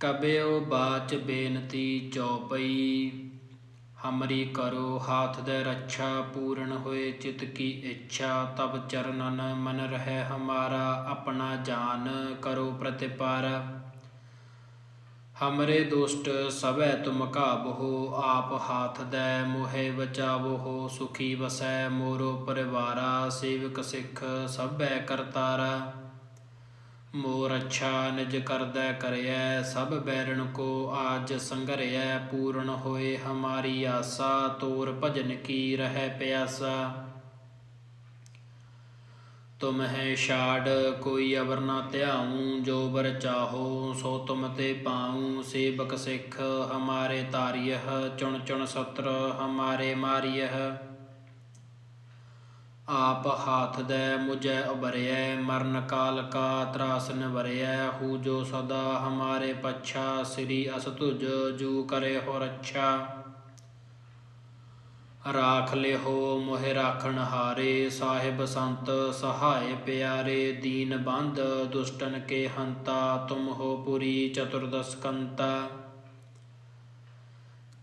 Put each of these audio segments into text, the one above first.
ਕਬਿਓ ਬਾਚ ਬੇਨਤੀ ਚਉਪਈ, ਹਮਰੀ ਕਰੋ ਹਾਥ ਦੇ ਰੱਛਾ ਪੂਰਨ ਹੋਏ ਚਿਤ ਕੀ ਇੱਛਾ, ਤਬ ਚਰਨਨ ਮਨ ਰਹਿ ਹਮਾਰਾ ਆਪਣਾ ਜਾਨ ਕਰੋ ਪ੍ਰਤਿਪਾਰ। ਹਮਰੇ ਦੁਸ਼ਟ ਸਭੈ ਤੁਮ ਕਾਬਹੋ ਆਪ ਹਾਥ ਦੈ ਮੋਹਿ ਬਚਾਵੋ ਸੁਖੀ ਵਸੈ ਮੋਰੋ ਪਰਿਵਾਰਾ, ਸੇਵਕ ਸਿੱਖ ਸਭੈ ਕਰਤਾਰਾ। ਮੋਰ ਅੱਛਾ ਨਿਜ ਕਰਦੈ ਕਰਿਐ, ਸਭ ਬੈਰਣ ਕੋ ਆਜ ਸੰਗਰਿਐ, ਪੂਰਨ ਹੋਏ ਹਮਾਰੀ ਆਸਾ, ਤੋਰ ਭਜਨ ਕੀ ਰਹਿ ਪਿਆਸਾ। ਤੁਮ ਹੈ ਛਾੜ, ਕੋਈ ਅਵਰ ਨਾ ਧਿਆਉ, ਜੋ ਬਰ ਚਾਹੋ, ਸੋ ਤੁਮ ਤੇ ਪਾਉ, ਸੇਵਕ ਸਿੱਖ ਹਮਾਰੇ ਤਾਰੀਹ ਚੁਣ ਚੁਣ ਸਤਰ ਹਮਾਰੇ ਮਾਰੀਹ ਆਪ ਹਾਥ ਦੈ ਮੁਝੈ ਉਬਰਿਐ ਮਰਨ ਕਾਲ ਕਾ ਤਰਾਸ ਨਿਵਰਿਐ, ਹੂ ਜੋ ਸਦਾ ਹਮਾਰੇ ਪੱਛਾ, ਸ੍ਰੀ ਅਸਤੁਜ ਜੂ ਕਰੇ ਹੋ ਰੱਛਾ ਰਾਖ ਲਿਹੋ, ਮੋਹਿ ਰਾਖਣ ਹਾਰੇ, ਸਾਹਿਬ ਸੰਤ ਸਹਾਇ ਪਿਆਰੇ, ਦੀਨ ਬੰਦ ਦੁਸ਼ਟਨ ਕੇ ਹੰਤਾ, ਤੁਮ ਹੋ ਪੁਰੀ ਚਤੁਰਦਸਕੰਤਾ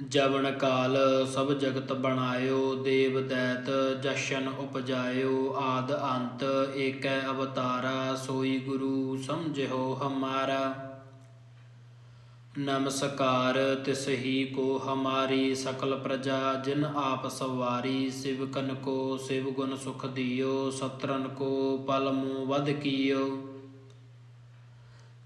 ਜਵਨ ਕਾਲ ਸਭ ਜਗਤ ਬਣਾਇਓ, ਦੇਵ ਦੈਤ ਜਸ਼ਨ ਉਪਜਾਇਓ, ਆਦ ਅੰਤ ਏਕੈ ਅਵਤਾਰਾ, ਸੋਈ ਗੁਰੂ ਸਮਝਿਓ ਹਮਾਰਾ। ਨਮਸਕਾਰ, ਤਿਸ ਹੀ ਕੋ ਹਮਾਰੀ ਸਕਲ ਪ੍ਰਜਾ, ਜਿਨ ਆਪ ਸਵਾਰੀ ਸਿਵਕਨ ਕੋ ਸਿਵ ਗੁਣ ਸੁਖ ਦਿਓ, ਸਤਰਨ ਕੋ ਪਲ ਮੂ ਵਧ ਕੀਓ।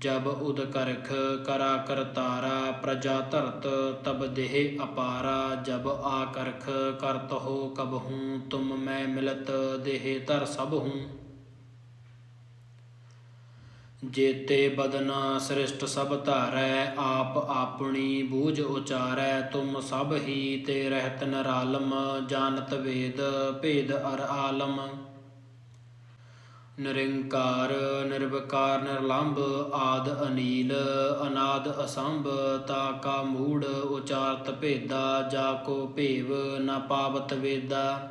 ਜਬ ਉਦ ਕਰਖ ਕਰਾ ਕਰਤਾਰਾ ਪ੍ਰਜਾ ਧਰਤ ਤਬ ਦੇਹ ਅਪਾਰਾ, ਜਬ ਆ ਕਰਖ ਕਰਤ ਹੋ ਕਬ ਹੂੰ, ਤੁਮ ਮੈਂ ਮਿਲਤ ਦੇਹ ਧਰ ਸਭ ਹੂੰ। ਜੇਤੇ ਬਦਨਾ ਸ੍ਰਿਸ਼ਟ ਸਭ ਧਾਰੈ, ਆਪ ਆਪਣੀ ਬੂਝ ਉਚਾਰੈ, ਤੁਮ ਸਭ ਹੀ ਤੇ ਰਹਿਤ ਨਰਾਲਮ, ਜਾਣਤ ਵੇਦ ਭੇਦ ਅਰ ਆਲਮ। ਨਿਰੰਕਾਰ, ਨਿਰਵਕਾਰ, ਨਿਰਲੰਭ ਆਦ ਅਨੀਲ, ਅਨਾਦ ਅਸੰਭ, ਤਾ ਕਾ ਮੂੜ ਉਚਾਰਤ ਭੇਦਾ ਜਾ ਕੋ ਭੇਵ ਨ ਪਾਵਤ ਵੇਦਾ।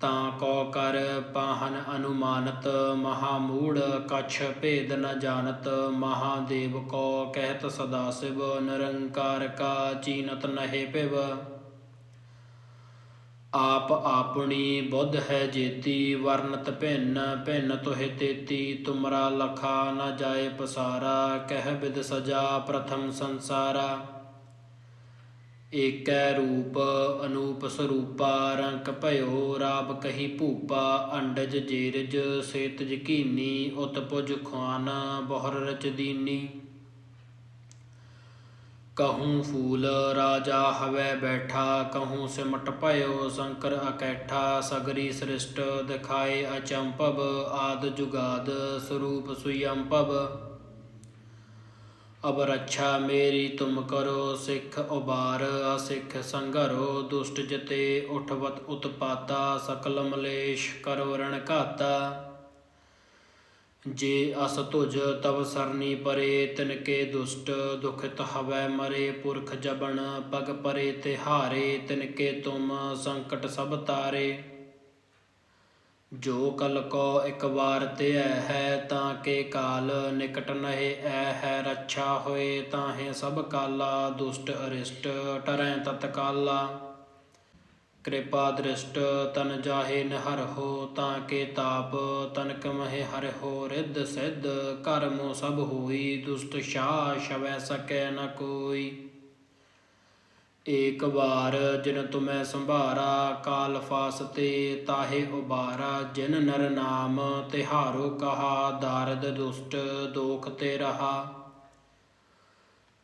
ਤਾਂ ਕੋ ਕਰ ਪਾਹਨ ਅਨੁਮਾਨਤ, ਮਹਾ ਮੂੜ ਕਛ ਭੇਦ ਨ ਜਾਣਤ ਮਹਾਦੇਵ ਕੋ ਕਹਿਤ ਸਦਾ ਸਿਵ, ਨਿਰੰਕਾਰ ਕਾ ਚੀਨਤ ਨਹਿ ਪਿਵ। ਆਪ ਆਪਣੀ ਬੁੱਧ ਹੈ ਜੇਤੀ, ਵਰਨਤ ਭਿੰਨ ਭਿੰਨ ਤੋਹਿ ਤੇਤੀ, ਤੁਮਰਾ ਲਖਾ ਨਾ ਜਾਏ ਪਸਾਰਾ, ਕਹਿ ਬਿਦ ਸਜਾ ਪ੍ਰਥਮ ਸੰਸਾਰਾ। ਏਕੈ ਰੂਪ, ਅਨੂਪ ਸਰੂਪਾ, ਰੰਕ ਭਇਓ ਰਾਬ ਕਹੀ ਭੂਪਾ, ਅੰਡਜ ਜੇਰਜ, ਸੇਤਜ ਕੀਨੀ ਉਤਪੁਜ ਖਵਾਨ ਬਹੁਰ ਰਚਦੀਨੀ ਕਹੂੰ ਫੂਲ ਰਾਜਾ ਹਵੈ ਬੈਠਾ, ਕਹੂੰ ਸਿਮਟ ਭਇਓ ਸ਼ੰਕਰ ਅਕੈਠਾ, ਸਗਰੀ ਸ੍ਰਿਸ਼ਟ ਦਿਖਾਏ ਅਚੰਪਵ ਆਦ ਜੁਗਾਦ ਸਰੂਪ ਸੁਯੰਪਵ ਅਬ ਰੱਛਾ ਮੇਰੀ ਤੁਮ ਕਰੋ, ਸਿੱਖ ਉਬਾਰ, ਅਸਿੱਖ ਸੰਘਰੋ, ਦੁਸ਼ਟ ਜਤੇ ਉਠਵਤ ਉਤਪਾਤਾ ਸਕਲ ਮਲੇਸ਼ ਕਰੋ ਰਣ ਘਾਤਾ। ਜੇ ਅਸ ਤੁਜ ਤਵ ਸਰਨੀ ਪਰੇ, ਤਿਨਕੇ ਦੁਸ਼ਟ ਦੁਖਿਤ ਹਵੈ ਮਰੇ, ਪੁਰਖ ਜਬਨ ਪਗ ਪਰੇ ਤਿਹਾਰੇ ਤਿਨਕੇ ਤੁਮ ਸੰਕਟ ਸਭ ਤਾਰੇ। ਜੋ ਕਲ ਕੋ ਇੱਕ ਵਾਰ ਤੇ ਐ ਹੈ, ਤਾਂ ਕੇ ਕਾਲ ਨਿਕਟ ਨਹਿ ਐ ਹੈ ਰੱਛਾ ਹੋਏ ਤਾਹੇ ਸਭ ਕਾਲਾ, ਦੁਸ਼ਟ ਅਰਿਸ਼ਟ ਟਰੈ ਤਤਕਾਲਾ। ਕਿਰਪਾ ਦ੍ਰਿਸ਼ਟ, ਤਨ ਜਾਹੇ ਨਹਰ ਹੋ, ਤਾਂ ਕੇ ਤਾਪ ਤਨਕ ਮਹਿ ਹਰਿ ਹੋ, ਰਿੱਧ ਸਿੱਧ ਕਰਮੋ ਸਭ ਹੋਈ, ਦੁਸ਼ਟ ਸ਼ਾ ਸ਼ਵੈ ਸਕੈ ਨ ਕੋਈ। ਏਕ ਵਾਰ ਜਿਨ ਤੁਮੈ ਸੰਭਾਰਾ, ਕਾਲ ਫਾਸਤੇ ਤਾਹੇ ਉਬਾਰਾ, ਜਿਨ ਨਰ ਨਾਮ ਤਿਹਾਰੋ ਕਹਾ, ਦਾਰਦ ਦੁਸ਼ਟ, ਦੋਖ ਤੇ ਰਹਾ।